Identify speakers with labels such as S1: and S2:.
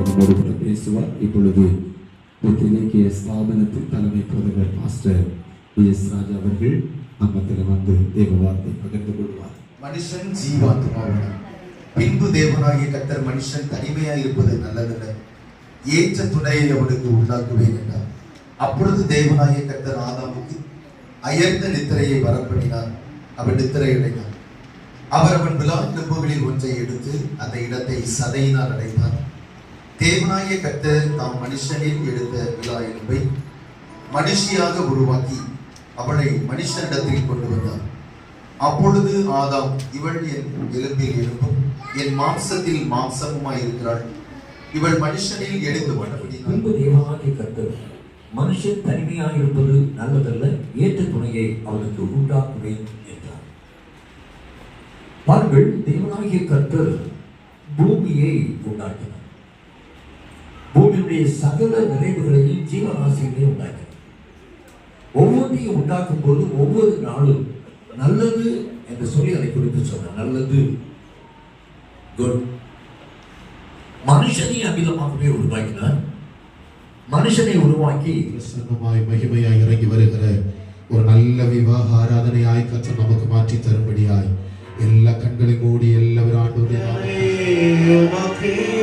S1: நம்மோடு கூட பேசுவார். இப்பொழுது புத்திலேக்கிய ஸ்தாபனத்தின் தலைமை போதகர் மாஸ்டர் பி எஸ் ராஜா அவர்கள் நம்மத்தில் வந்து தேவ வார்த்தை பகிர்ந்து கொள்வார்.
S2: மனுஷன் ஜீவாத்மாவானான் பின்பு தேவனாகிய கத்தர் மனுஷன் தனிமையாக இருப்பது நல்லதல்ல. ஏற்ற துணையை அவனுக்கு உண்டாக்குவேன் என்றார். அப்பொழுது தேவனாகிய கத்தர் ஆதாமுக்கு அயர்ந்த நித்திரையை வரப்படினார் அவன் நித்திரை அடைந்தான் அவர் அவன் விழா எலும்புகளில் ஒன்றை எடுத்து அந்த இடத்தை சதையினால் அடைந்தார் தேவனாகிய கத்தர் தாம் மனுஷனில் எடுத்த விழா என்பை மனுஷியாக உருவாக்கி அவளை மனுஷனிடத்தில் கொண்டு வந்தார். அப்பொழுது ஆதாம் இவள் என் எலும்பில் எலும்பும் என் மாம்சத்தில் மாம்சமுமாய் இருக்கிறாள். இவள் மனுஷனில் எடுத்து பண்ணபடினாள்
S3: பின்பு தேவனாகிய கர்த்தர் மனுஷன் தனிமையாக இருப்பது நல்லதல்ல ஏற்ற துணையை அவளுக்கு உண்டாக்குவேன் என்றார். பாருங்கள் தேவனாகிய கர்த்தர் பூமியை உண்டாக்கினார். பூமியுடைய சகல நிறைவுகளையும் ஜீவராசிகளையும் உண்டாக்கினார் ஒவ்வொன்றையும் உண்டாக்கும் போது ஒவ்வொரு நாளும் நல்லது என்று சொல்லி அதை குறித்து சொன்னார். நல்லது. குட் மனுஷனை அமிதமாகவே உருவாக்கினார். மனுஷனை உருவாக்கி
S4: பிரசன்னமாய் மகிமையாய் இறங்கி வருகிற ஒரு நல்ல விவாக ஆராதனையாய் கற்று நமக்கு மாற்றி தரும்படியாய். எல்லா கண்களை மூடி ஆண்டவருடைய நாமத்தை